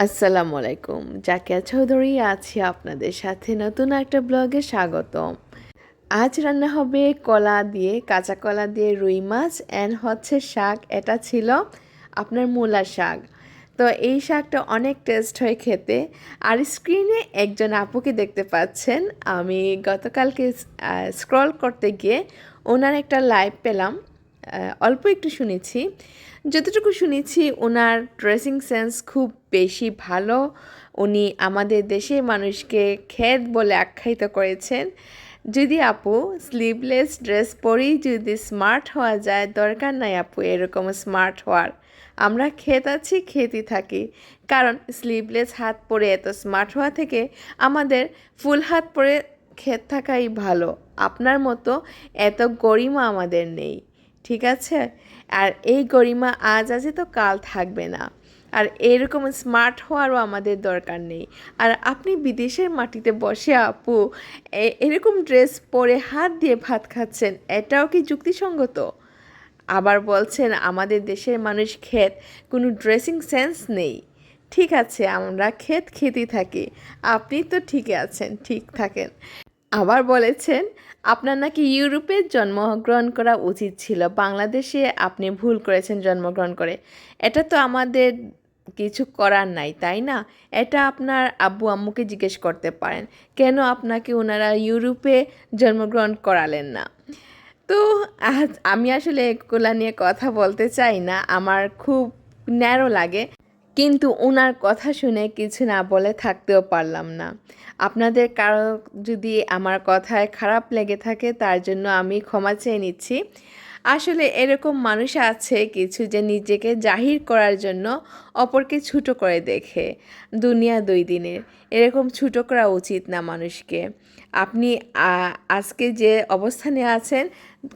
আসসালামু আলাইকুম। জাকিয়া চৌধুরী, আছি আপনাদের সাথে নতুন একটা ব্লগে স্বাগতম। আজ রান্না হবে কলা দিয়ে, কাঁচা কলা দিয়ে রুই মাছ অ্যান্ড হচ্ছে শাক। এটা ছিল আপনার মূলা শাক। তো এই শাকটা অনেক টেস্ট হয় খেতে। আর স্ক্রিনে একজন আপুকে দেখতে পাচ্ছেন। আমি গতকালকে স্ক্রল করতে গিয়ে ওনার একটা লাইভ পেলাম। অল্প একটু শুনেছি। যতটুকু শুনেছি, ওনার ড্রেসিং সেন্স খুব বেশি ভালো। উনি আমাদের দেশের মানুষকে খেত বলে আখ্যায়িত করেছেন। যদি আপু স্লিভলেস ড্রেস পরেই যদি স্মার্ট হওয়া যায়, দরকার নাই আপু এরকম স্মার্ট হওয়ার। আমরা খেত আছি খেতই থাকি। কারণ স্লিভলেস হাত পরে এত স্মার্ট হওয়া থেকে আমাদের ফুল হাত পরে ক্ষেত থাকাই ভালো। আপনার মতো এত গরিমা আমাদের নেই। ঠিক আছে? আর এই গরিমা আজ আছে তো কাল থাকবে না। আর এরকম স্মার্ট হওয়ারও আমাদের দরকার নেই। আর আপনি বিদেশের মাটিতে বসে আপু এরকম ড্রেস পরে হাত দিয়ে ভাত খাচ্ছেন, এটাও কি যুক্তিসঙ্গত? আবার বলছেন, আমাদের দেশের মানুষ ক্ষেত, কোনো ড্রেসিং সেন্স নেই। ঠিক আছে, আমরা ক্ষেত খেতেই থাকি। আপনি তো ঠিকই আছেন, ঠিক থাকেন। আবার বলেছেন, আপনার নাকি ইউরোপে জন্মগ্রহণ করা উচিত ছিল। বাংলাদেশে আপনি ভুল করেছেন জন্মগ্রহণ করে। এটা তো আমাদের কিছু করার নাই, তাই না? এটা আপনার আব্বু আম্মুকে জিজ্ঞেস করতে পারেন, কেন আপনাকে ওনারা ইউরোপে জন্মগ্রহণ করালেন না? তো আজ আমি আসলে এগুলা নিয়ে কথা বলতে চাই না। আমার খুব ন্যারো লাগে। কিন্তু ওনার কথা শুনে কিছু না বলে থাকতেও পারলাম না। আপনাদের কারও যদি আমার কথায় খারাপ লেগে থাকে, তার জন্য আমি ক্ষমা চেয়ে নিচ্ছি। আসলে এরকম মানুষ আছে কিছু যে নিজেকে জাহির করার জন্য অপরকে ছোটো করে দেখে দুনিয়া দুই দিনের। এরকম ছোটো করা উচিত না মানুষকে। আপনি আজকে যে অবস্থানে আছেন,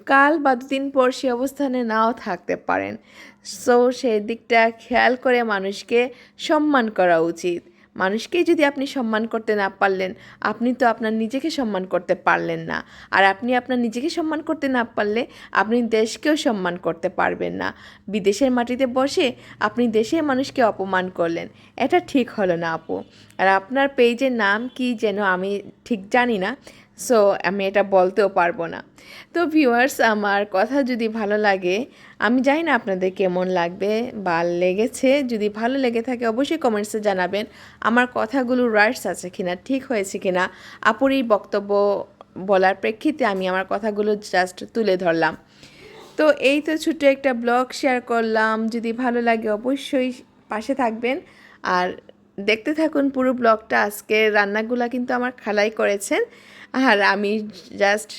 কাল বা দুদিন পর সে অবস্থানে নাও থাকতে পারেন। সো সেই দিকটা খেয়াল করে মানুষকে সম্মান করা উচিত। মানুষকেই যদি আপনি সম্মান করতে না পারলেন, আপনি তো আপনার নিজেকে সম্মান করতে পারলেন না। আর আপনি আপনার নিজেকে সম্মান করতে না পারলে, আপনি দেশকেও সম্মান করতে পারবেন না। বিদেশের মাটিতে বসে আপনি দেশের মানুষকে অপমান করলেন। এটা ঠিক হলো না আপু। আর আপনার পেজের নাম কি যেন আমি ঠিক জানি না। সো আমি এটা বলতেও পারব না। তো ভিউয়ার্স আমার কথা যদি ভালো লাগে, আমি জানি না আপনাদের কেমন লাগবে বা লেগেছে। যদি ভালো লেগে থাকে, অবশ্যই কমেন্টসে জানাবেন, আমার কথাগুলো রাইটস আছে কিনা, ঠিক হয়েছে কিনা। আপুর এই বক্তব্য বলার প্রেক্ষিতে আমি আমার কথাগুলো জাস্ট তুলে ধরলাম। তো এই তো ছোট্ট একটা ব্লগ শেয়ার করলাম। যদি ভালো লাগে, অবশ্যই পাশে থাকবেন। আর দেখতে থাকুন পুরো ব্লগটা আজকে রান্নাগুলা কিন্তু আমার খালাই করেছেন। আর আমি জাস্ট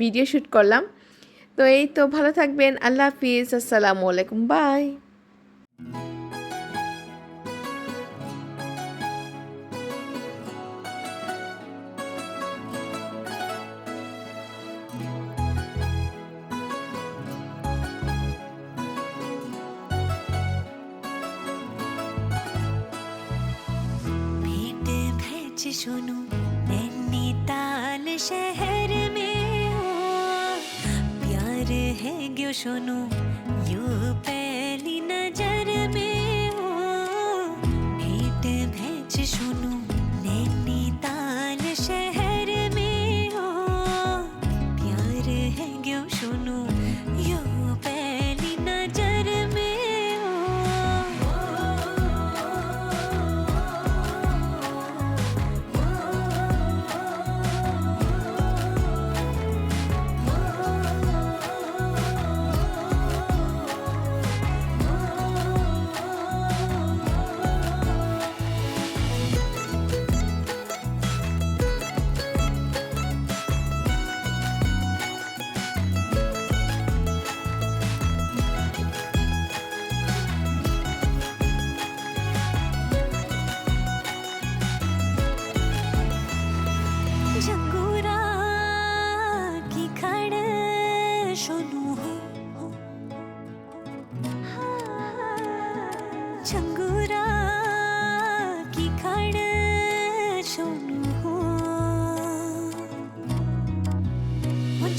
ভিডিও শ্যুট করলাম। তো এই তো ভালো থাকবেন। আল্লাহ হাফিজ। আসসালামু আলাইকুম। বাই শোনো এমনি তা शहर में हो। प्यार है गो सोनू यू पहली नज़र।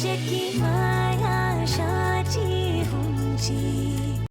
Check him.